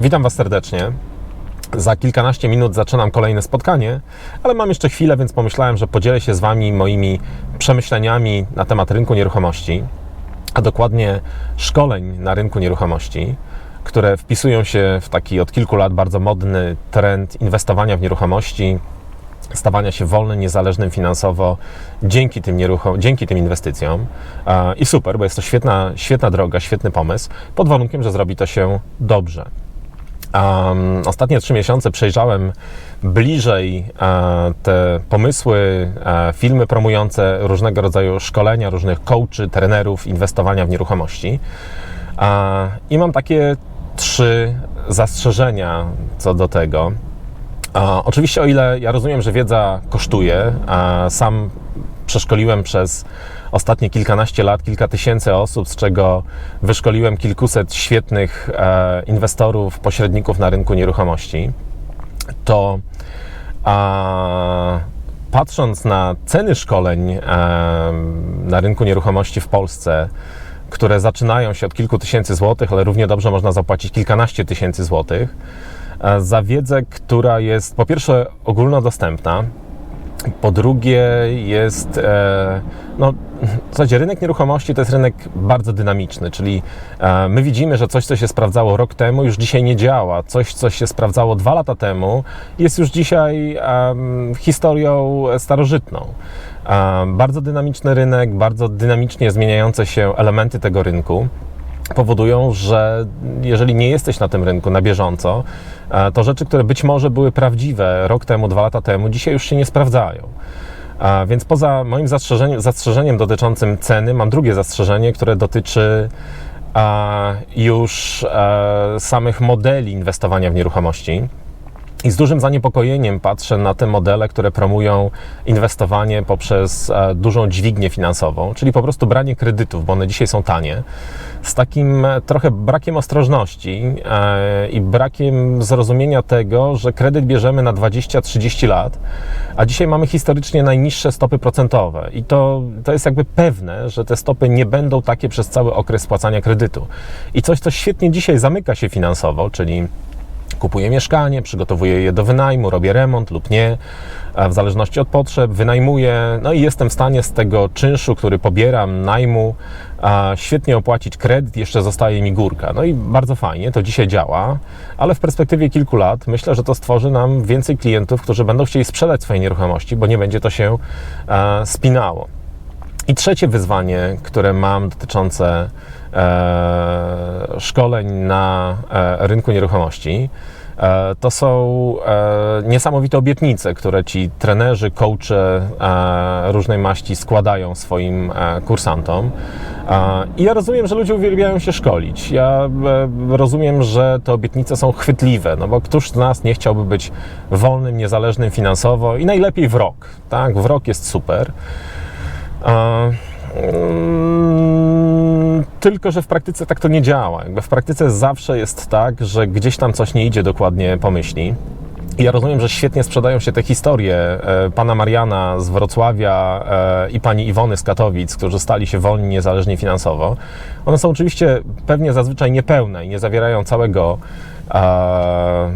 Witam Was serdecznie. Za kilkanaście minut zaczynam kolejne spotkanie, ale mam jeszcze chwilę, więc pomyślałem, że podzielę się z Wami moimi przemyśleniami na temat rynku nieruchomości, a dokładnie szkoleń na rynku nieruchomości, które wpisują się w taki od kilku lat bardzo modny trend inwestowania w nieruchomości, stawania się wolnym, niezależnym finansowo dzięki tym, nieruchom- dzięki tym inwestycjom. I super, bo jest to świetna, świetna droga, świetny pomysł, pod warunkiem, że zrobi to się dobrze. Um, ostatnie trzy miesiące przejrzałem bliżej e, te pomysły, e, filmy promujące różnego rodzaju szkolenia, różnych coachy, trenerów inwestowania w nieruchomości. E, I mam takie trzy zastrzeżenia co do tego. Oczywiście, o ile ja rozumiem, że wiedza kosztuje, sam przeszkoliłem przez ostatnie kilkanaście lat kilka tysięcy osób, z czego wyszkoliłem kilkuset świetnych e, inwestorów, pośredników na rynku nieruchomości, to a, patrząc na ceny szkoleń e, na rynku nieruchomości w Polsce, które zaczynają się od kilku tysięcy złotych, ale równie dobrze można zapłacić kilkanaście tysięcy złotych, e, za wiedzę, która jest po pierwsze ogólnodostępna, po drugie jest, e, no w zasadzie rynek nieruchomości to jest rynek bardzo dynamiczny, czyli e, my widzimy, że coś, co się sprawdzało rok temu, już dzisiaj nie działa. Coś, co się sprawdzało dwa lata temu, jest już dzisiaj historią starożytną. E, bardzo dynamiczny rynek, bardzo dynamicznie zmieniające się elementy tego rynku powodują, że jeżeli nie jesteś na tym rynku na bieżąco, e, to rzeczy, które być może były prawdziwe rok temu, dwa lata temu, dzisiaj już się nie sprawdzają. A Więc poza moim zastrzeżeniem, zastrzeżeniem dotyczącym ceny, mam drugie zastrzeżenie, które dotyczy a, już e, samych modeli inwestowania w nieruchomości. I z dużym zaniepokojeniem patrzę na te modele, które promują inwestowanie poprzez e, dużą dźwignię finansową, czyli po prostu branie kredytów, bo one dzisiaj są tanie, z takim e, trochę brakiem ostrożności e, i brakiem zrozumienia tego, że kredyt bierzemy na 20-30 lat, a dzisiaj mamy historycznie najniższe stopy procentowe. I to, to jest jakby pewne, że te stopy nie będą takie przez cały okres spłacania kredytu. I coś, co świetnie dzisiaj zamyka się finansowo, czyli kupuję mieszkanie, przygotowuję je do wynajmu, robię remont lub nie, w zależności od potrzeb, wynajmuję, no i jestem w stanie z tego czynszu, który pobieram, najmu, świetnie opłacić kredyt, jeszcze zostaje mi górka. No i bardzo fajnie, to dzisiaj działa, ale w perspektywie kilku lat myślę, że to stworzy nam więcej klientów, którzy będą chcieli sprzedać swoje nieruchomości, bo nie będzie to się e, spinało. I trzecie wyzwanie, które mam dotyczące e, szkoleń na e, rynku nieruchomości, e, to są e, niesamowite obietnice, które ci trenerzy, coache e, różnej maści składają swoim e, kursantom. E, I ja rozumiem, że ludzie uwielbiają się szkolić. Ja e, rozumiem, że te obietnice są chwytliwe, no bo któż z nas nie chciałby być wolnym, niezależnym finansowo i najlepiej w rok, tak? W rok jest super. Mm, tylko, że w praktyce tak to nie działa. Jakby w praktyce zawsze jest tak, że gdzieś tam coś nie idzie dokładnie po myśli. Ja rozumiem, że świetnie sprzedają się te historie e, pana Mariana z Wrocławia e, i pani Iwony z Katowic, którzy stali się wolni niezależnie finansowo. One są oczywiście pewnie zazwyczaj niepełne i nie zawierają całego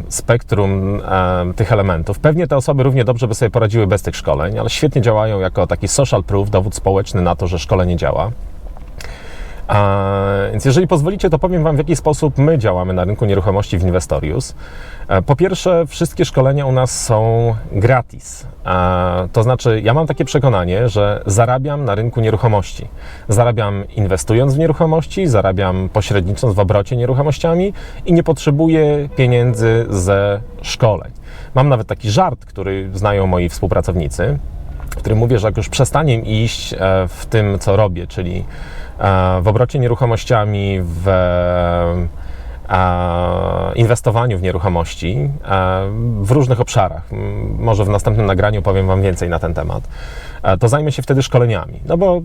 spektrum e, tych elementów. Pewnie te osoby równie dobrze by sobie poradziły bez tych szkoleń, ale świetnie działają jako taki social proof, dowód społeczny na to, że szkolenie działa. Więc jeżeli pozwolicie, to powiem Wam, w jaki sposób my działamy na rynku nieruchomości w Investorius. E, Po pierwsze, wszystkie szkolenia u nas są gratis. E, To znaczy, ja mam takie przekonanie, że zarabiam na rynku nieruchomości. Zarabiam inwestując w nieruchomości, zarabiam pośrednicząc w obrocie nieruchomościami i nie potrzebuję pieniędzy ze szkoleń. Mam nawet taki żart, który znają moi współpracownicy, w którym mówię, że jak już przestanie iść e, w tym, co robię, czyli e, w obrocie nieruchomościami, w inwestowaniu w nieruchomości e, w różnych obszarach. Może w następnym nagraniu powiem Wam więcej na ten temat. E, To zajmę się wtedy szkoleniami. No bo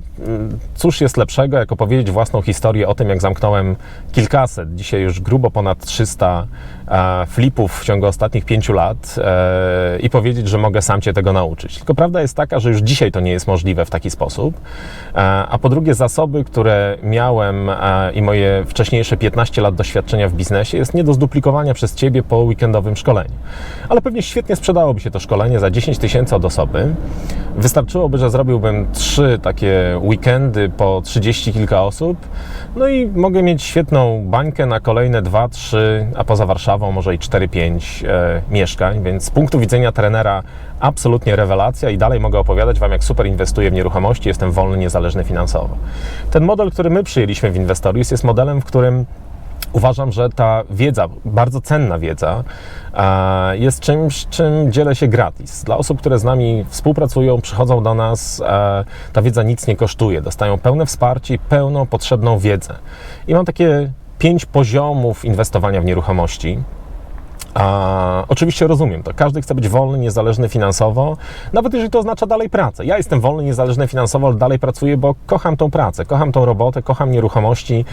cóż jest lepszego, jak opowiedzieć własną historię o tym, jak zamknąłem kilkaset, dzisiaj już grubo ponad 300 e, flipów w ciągu ostatnich pięciu lat e, i powiedzieć, że mogę sam Cię tego nauczyć. Tylko prawda jest taka, że już dzisiaj to nie jest możliwe w taki sposób. E, A po drugie, zasoby, które miałem e, i moje wcześniejsze 15 lat doświadczenia w biznesie jest nie do zduplikowania przez Ciebie po weekendowym szkoleniu. Ale pewnie świetnie sprzedałoby się to szkolenie za 10 tysięcy od osoby. Wystarczyłoby, że zrobiłbym trzy takie weekendy po 30 kilka osób, no i mogę mieć świetną bańkę na kolejne 2, 3, a poza Warszawą może i 4-5 e, mieszkań, więc z punktu widzenia trenera absolutnie rewelacja i dalej mogę opowiadać Wam, jak super inwestuję w nieruchomości, jestem wolny, niezależny finansowo. Ten model, który my przyjęliśmy w Investorius jest modelem, w którym Uważam, że ta wiedza, bardzo cenna wiedza, e, jest czymś, czym dzielę się gratis. Dla osób, które z nami współpracują, przychodzą do nas, e, ta wiedza nic nie kosztuje. Dostają pełne wsparcie pełną potrzebną wiedzę. I mam takie pięć poziomów inwestowania w nieruchomości. A, oczywiście rozumiem to. Każdy chce być wolny, niezależny finansowo, nawet jeżeli to oznacza dalej pracę. Ja jestem wolny, niezależny finansowo, ale dalej pracuję, bo kocham tą pracę, kocham tą robotę, kocham nieruchomości.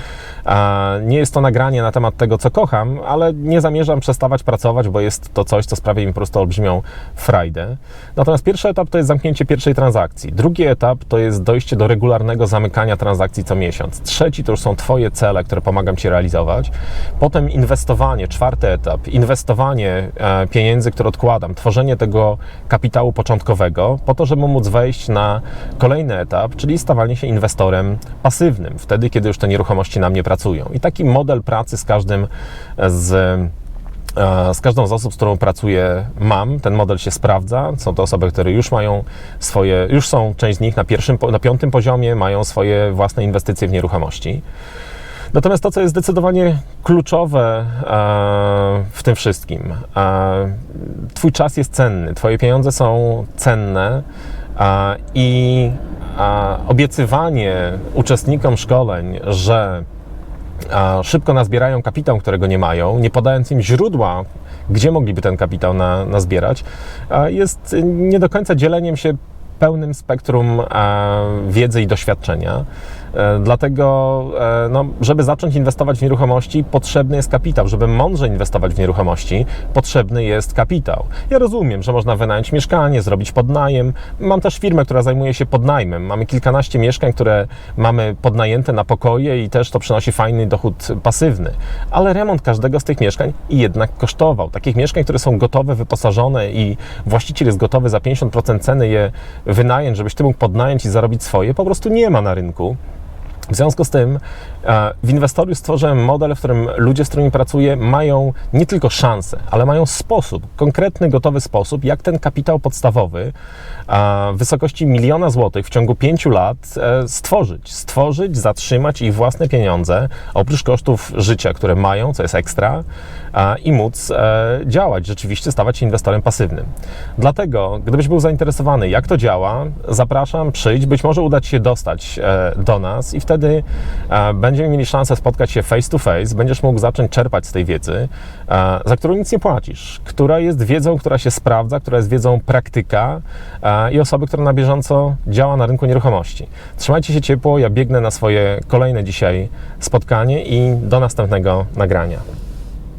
A, nie jest to nagranie na temat tego, co kocham, ale nie zamierzam przestawać pracować, bo jest to coś, co sprawia mi po prostu olbrzymią frajdę. Natomiast pierwszy etap to jest zamknięcie pierwszej transakcji. Drugi etap to jest dojście do regularnego zamykania transakcji co miesiąc. Trzeci to już są Twoje cele, które pomagam Ci realizować. Potem inwestowanie, czwarty etap, inwestowanie inwestowanie e, pieniędzy, które odkładam, tworzenie tego kapitału początkowego, po to, żeby móc wejść na kolejny etap, czyli stawanie się inwestorem pasywnym, wtedy, kiedy już te nieruchomości na mnie pracują. I taki model pracy z każdym z e, z każdą z osób, z którą pracuję, mam. Ten model się sprawdza. Są to osoby, które już mają swoje, już są, część z nich na pierwszym, na piątym poziomie, mają swoje własne inwestycje w nieruchomości. Natomiast to, co jest zdecydowanie kluczowe e, w tym wszystkim, e, Twój czas jest cenny, Twoje pieniądze są cenne e, i obiecywanie uczestnikom szkoleń, że szybko nazbierają kapitał, którego nie mają, nie podając im źródła, gdzie mogliby ten kapitał na, nazbierać, jest nie do końca dzieleniem się pełnym spektrum wiedzy i doświadczenia. E, dlatego, e, no, żeby zacząć inwestować w nieruchomości, potrzebny jest kapitał. Żeby mądrze inwestować w nieruchomości, potrzebny jest kapitał. Ja rozumiem, że można wynająć mieszkanie, zrobić podnajem. Mam też firmę, która zajmuje się podnajmem. Mamy kilkanaście mieszkań, które mamy podnajęte na pokoje i też to przynosi fajny dochód pasywny. Ale remont każdego z tych mieszkań jednak kosztował. Takich mieszkań, które są gotowe, wyposażone i właściciel jest gotowy za 50% ceny je wynająć, żebyś ty mógł podnająć i zarobić swoje, po prostu nie ma na rynku. W związku z tym w Inwestoriu stworzyłem model, w którym ludzie, z którymi pracuję, mają nie tylko szansę, ale mają sposób, konkretny, gotowy sposób, jak ten kapitał podstawowy w wysokości miliona złotych w ciągu pięciu lat e, stworzyć. Stworzyć, zatrzymać ich własne pieniądze, oprócz kosztów życia, które mają, co jest ekstra, i móc e, działać, rzeczywiście stawać się inwestorem pasywnym. Dlatego, gdybyś był zainteresowany, jak to działa, zapraszam, przyjdź, być może uda Ci się dostać do nas i wtedy wtedy e, będziemy mieli szansę spotkać się face to face, będziesz mógł zacząć czerpać z tej wiedzy, e, za którą nic nie płacisz, która jest wiedzą, która się sprawdza, która jest wiedzą praktyka e, i osoby, która na bieżąco działa na rynku nieruchomości. Trzymajcie się ciepło, ja biegnę na swoje kolejne dzisiaj spotkanie i do następnego nagrania.